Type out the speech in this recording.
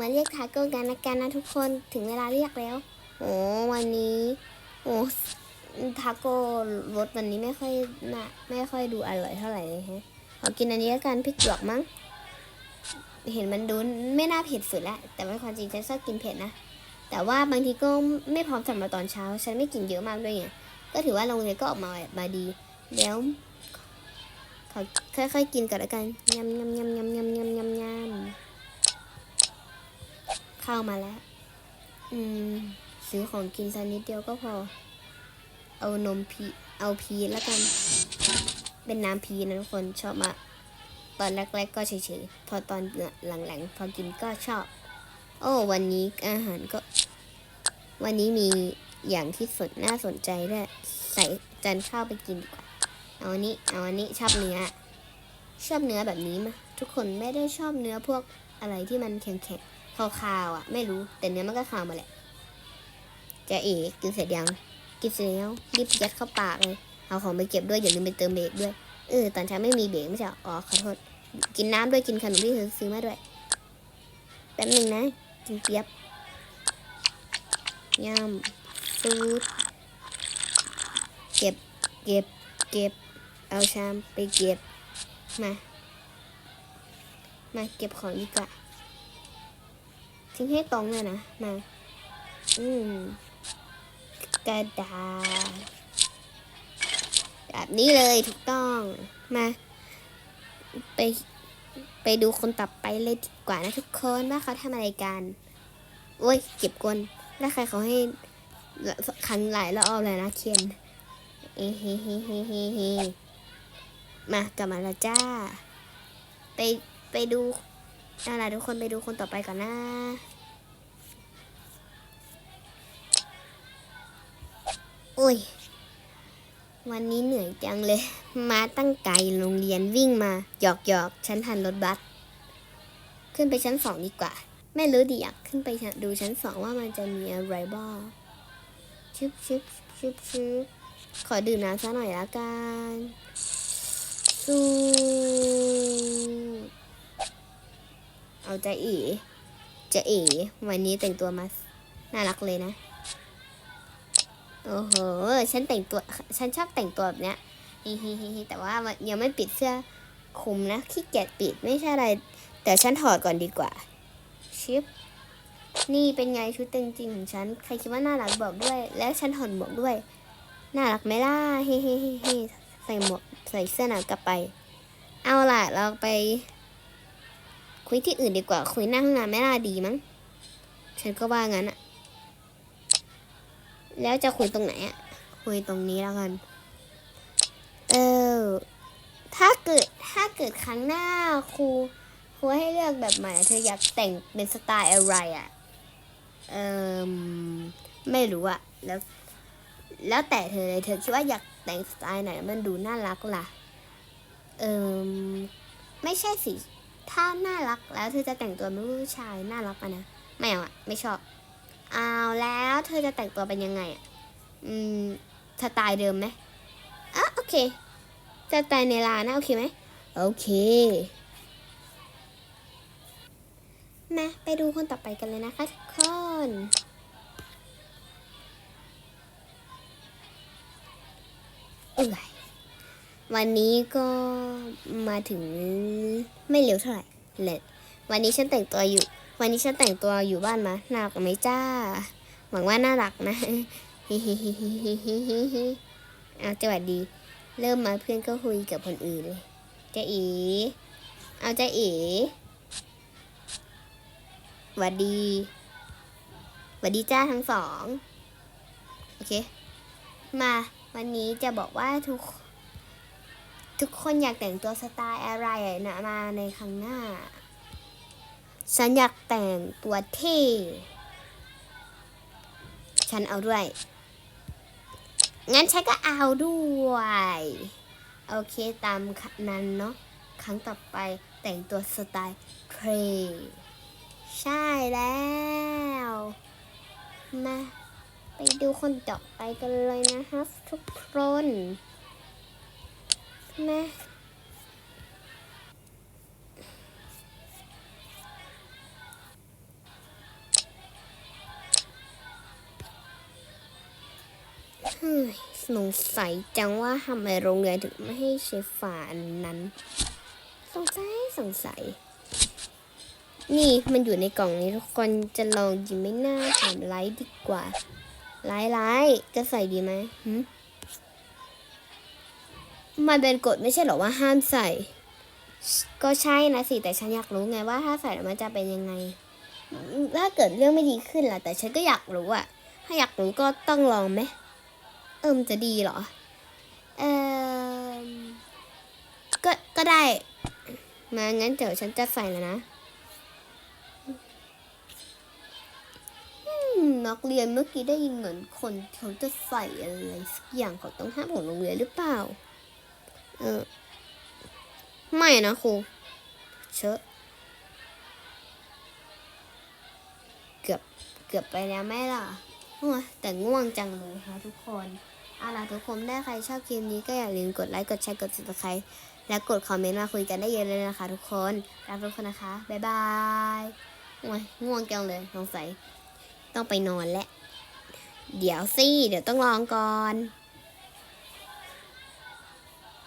มาเรียกทาโก้กันนะกันนะทุกคนถึงเวลาเรียกแล้ว โอ้วันนี้ โอ้ทาโก้รสวันนี้ไม่ค่อยน่ะไม่ค่อยดูอร่อยเท่าไหร่เลยฮะขอกินอันนี้กันพริกหยวกมั้ง เห็นมันดูไม่น่าเผ็ดสุดแล้วแต่ว่าความจริงฉันชอบกินเผ็ดนะแต่ว่าบางทีก็ไม่พร้อมสำหรับตอนเช้า ฉันไม่กินเยอะมากด้วยไงก็ถือว่าโรงเรียนก็ออกมาแบบมาดีแล้วขอค่อยๆกินก่อนแล้วกันยำยำยำยำยำยำยำยำ ข้าวมาแล้ว อืม ซื้อของกินสักนิดเดียวก็พอ เอานมพี เอาพีแล้วกัน เป็นน้ำพีนะทุกคนชอบมากตอนแรกๆก็เฉยๆ พอตอนหลังๆ พอกินก็ชอบ โอ้ วันนี้อาหารก็ วันนี้มีอย่างที่สนน่าสนใจด้วย ใส่จานข้าวไปกินดีกว่า เอาอันนี้ เอาอันนี้ชอบเนื้อ ชอบเนื้อแบบนี้มาทุกคนไม่ได้ชอบเนื้อพวกอะไรที่มันแข็งๆ คาวๆอะ ไม่รู้แต่เนื้อมันก็คาวมาแหละจะเอ๋กินเสร็จยังกินเสร็จแล้วรีบยัดเข้าปากเลยเอาของไปเก็บด้วยอย่าลืมไปเติมเบรกด้วยเออตอนเช้าไม่มีเบรกไม่ใช่เหรออ๋อขอโทษ กินน้ำด้วยกินขนมที่เธอซื้อมาด้วยแป๊บหนึ่งนะกินเปียบย่ำซูดเก็บเก็บเก็บ เอาชามไปเก็บมา มาเก็บของดีกว่า ทิ้งให้ตรงเลยนะ มา อืม กระดาษ แบบนี้เลยถูกต้อง มา ไป ไปดูคนต่อไปเลยดีกว่านะทุกคนว่าเขาทำอะไรกัน โอ้ย เก็บกลแล้วใครเขาให้ครั้งหลายรอบเลยนะเคียนเฮ้เฮ้เฮ้เฮ้เฮ้มากลับมาแล้วจ้า ไป ไปดู เอาล่ะทุกคนไปดูคนต่อไปก่อนนะโอ้ย วันนี้เหนื่อยจังเลย มาตั้งไกลโรงเรียนวิ่งมาหยอกหยอกฉันทันรถบัส ขึ้นไปชั้นสองดีกว่า ไม่รู้ดิอยากขึ้นไปดูชั้นสองว่ามันจะมีอะไรบ้างชึบชึบชึบชึบขอดื่มน้ำซะหน่อยละกัน สู้ เอาใจเอ๋จะเอ๋วันนี้แต่งตัวมา น่ารักเลยนะ โอ้โห ฉันแต่งตัว ฉันชอบแต่งตัวแบบเนี้ยฮิฮิฮิแต่ว่ายังไม่ปิดเสื้อคลุมนะ ขี้เกียจปิดไม่ใช่อะไร แต่ฉันถอดก่อนดีกว่า ชิป นี่เป็นไงชุดเต็งจริงของฉัน ใครคิดว่าน่ารักบอกด้วย แล้วฉันถอดหมวกด้วย น่ารักไหมล่ะเฮ้เฮ้เฮ้เฮ้ใส่หมวกใส่เสื้อหนาวกลับไป เอาล่ะ เราไป คุยที่อื่นดีกว่า คุยหน้าห้องน้ำไม่น่าดีมั้ง ฉันก็ว่างั้นอะแล้วจะคุยตรงไหนอะคุยตรงนี้แล้วกัน เออ ถ้าเกิดถ้าเกิดครั้งหน้าครูครูให้เลือกแบบใหม่เธออยากแต่งเป็นสไตล์อะไรอะเออไม่รู้อะแล้ว แล้วแต่เธอเลยเธอคิดว่าอยากแต่งสไตล์ไหนมันดูน่ารักล่ะ เออไม่ใช่สิ ถ้าน่ารักแล้วเธอจะแต่งตัวเป็นผู้ชายน่ารักอะนะไม่เอาอะไม่ชอบเอาแล้วเธอจะแต่งตัวเป็นยังไงอะอืมสไตล์เดิมไหมอะโอเคสไตล์ในร้านนะโอเคไหมโอเคมาไปดูคนต่อไปกันเลยนะคะทุกคนเอ้ย วันนี้ก็มาถึงไม่เร็วเท่าไหร่เลยวันนี้ฉันแต่งตัวอยู่ วันนี้ฉันแต่งตัวอยู่บ้านมาน่ารักไหมจ้า หวังว่าน่ารักนะเอาจังวัดดี เริ่มมาเพื่อนก็คุยกับคนอื่นเลยจะอี เอาจะอีหวัดดีหวัดดีจ้าทั้งสอง โอเค มาวันนี้จะบอกว่าทุก ทุกคนอยากแต่งตัวสไตล์อะไรนะมาในครั้งหน้า ฉันอยากแต่งตัวเท่ ฉันเอาด้วย งั้นฉันก็เอาด้วย โอเคตามนั้นเนาะ ครั้งต่อไปแต่งตัวสไตล์เทรใช่แล้วมาไปดูคนต่อไปกันเลยนะครับทุกคน แม่สงสัยจังว่าทำไมโรงเรียนถึงไม่ให้ใช้ฝาอันนั้น สงสัยสงสัย นี่มันอยู่ในกล่องนี้ทุกคนจะลองยิมไม่น่าถามไลท์ดีกว่า ไลท์ไลท์จะใส่ดีไหมหืม มันเป็นกฎไม่ใช่หรอว่าห้ามใส่ ก็ใช่นะสิ แต่ฉันอยากรู้ไงว่าถ้าใส่แล้วมันจะเป็นยังไง ถ้าเกิดเรื่องไม่ดีขึ้นล่ะ แต่ฉันก็อยากรู้อะถ้าอยากรู้ก็ต้องลองไหม เออมันจะดีเหรอ เออก็ ก็ได้ มางั้นเดี๋ยวฉันจะใส่แล้วนะนักเรียนเมื่อกี้ได้ยินเหมือนคนเขาจะใส่อะไรสักอย่างเขาต้องห้ามของโรงเรียนหรือเปล่า เออ ไม่นะครูเชอะเกือบเกือบไปแล้วแม่ล่ะโอ้ยแต่ง่วงจังเลยค่ะทุกคนเอาล่ะทุกคนถ้ใครชอบคลิปนี้ก็อย่าลืมกดไลค์กดแชร์กด subscribe และกดคอมเมนต์มาคุยกันได้เยอะเลยนะคะ ทุกคนรักทุกคนนะคะ บ๊ายบายโอ้ยง่วงจังเลยสงสัยต้องไปนอนแล้ว เดี๋ยวสิ เดี๋ยวต้องลองก่อน